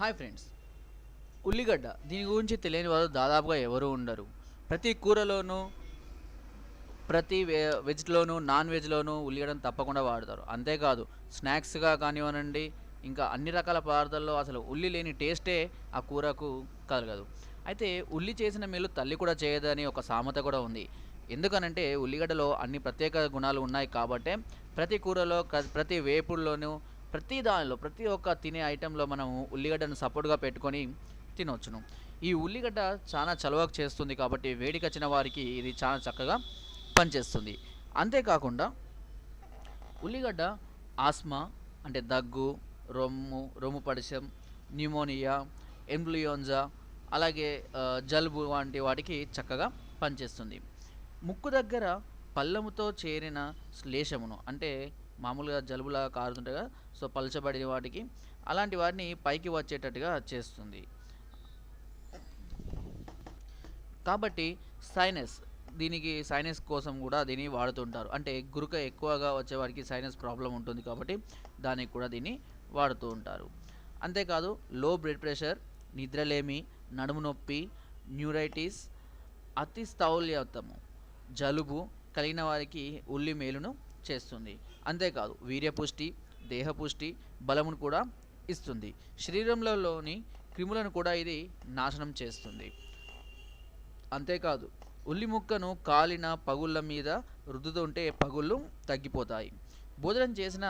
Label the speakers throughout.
Speaker 1: Hi friends. ఉల్లిగడ్డ దీని గురించి తెలియని వారు దాదాపుగా ఎవరు ఉండరు. ప్రతి కూరలోనూ ప్రతి వే వెజ్లోనూ నాన్ వెజ్లోనూ ఉల్లిగడ్డను తప్పకుండా వాడతారు. అంతేకాదు స్నాక్స్గా కానివ్వనండి ఇంకా అన్ని రకాల పదార్థాల్లో అసలు ఉల్లి లేని టేస్టే ఆ కూరకు కలగదు అయితే ఉల్లి చేసిన మేలు తల్లి కూడా చేయదని ఒక సామెత కూడా ఉంది. ఎందుకనంటే ఉల్లిగడ్డలో అన్ని ప్రత్యేక గుణాలు ఉన్నాయి కాబట్టే ప్రతి కూరలో ప్రతి వేపుడులోనూ ప్రతి దానిలో ప్రతి ఒక్క తినే ఐటెంలో మనం ఉల్లిగడ్డను సపోర్ట్గా పెట్టుకొని తినవచ్చును ఈ ఉల్లిగడ్డ చాలా చలవకు చేస్తుంది కాబట్టి వేడికొచ్చిన వారికి ఇది చాలా చక్కగా పనిచేస్తుంది. అంతేకాకుండా ఉల్లిగడ్డ ఆస్మా అంటే దగ్గు రొమ్ము రొమ్ము పడిశం న్యూమోనియా ఎంబ్లియోన్జా అలాగే జలుబు వంటి వాటికి చక్కగా పనిచేస్తుంది. ముక్కు దగ్గర పళ్ళముతో చేరిన శ్లేషమును అంటే మామూలుగా జలుబులా కారుతుంటాయి కదా సో పలచబడిన వాటికి అలాంటి వాటిని పైకి వచ్చేటట్టుగా చేస్తుంది. కాబట్టి సైనస్ దీనికి సైనస్ కోసం కూడా దీన్ని వాడుతుంటారు. అంటే గురుక ఎక్కువగా వచ్చేవారికి సైనస్ ప్రాబ్లం ఉంటుంది కాబట్టి దానికి కూడా దీన్ని వాడుతూ ఉంటారు. అంతేకాదు లో బ్లడ్ ప్రెషర్ నిద్రలేమి నడుము నొప్పి న్యూరైటిస్ అతి స్థౌల్యతము జలుబు కలిగిన వారికి ఉల్లి మేలును చేస్తుంది. అంతేకాదు వీర్యపుష్టి దేహపుష్టి బలమును కూడా ఇస్తుంది. శరీరంలోని క్రిములను కూడా ఇది నాశనం చేస్తుంది. అంతేకాదు ఉల్లి ముక్కను కాలిన పగుళ్ళ మీద రుద్దుతుంటే పగుళ్ళు తగ్గిపోతాయి. భోజనం చేసిన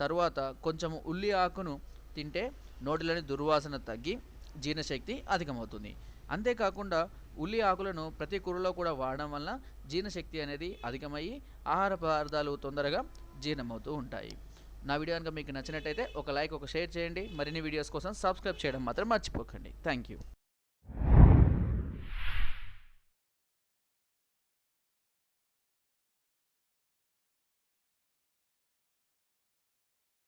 Speaker 1: తరువాత కొంచెం ఉల్లి ఆకును తింటే నోటిలోని దుర్వాసన తగ్గి జీర్ణశక్తి అధికమవుతుంది. అంతేకాకుండా ఉల్లి ఆకులను ప్రతి కూరలో కూడా వాడడం వల్ల జీర్ణశక్తి అనేది అధికమయ్యి ఆహార పదార్థాలు తొందరగా జీర్ణమవుతూ ఉంటాయి. నా వీడియో కనుక మీకు నచ్చినట్టయితే ఒక లైక్ ఒక షేర్ చేయండి. మరిన్ని వీడియోస్ కోసం సబ్స్క్రైబ్ చేయడం మాత్రం మర్చిపోకండి. Thank you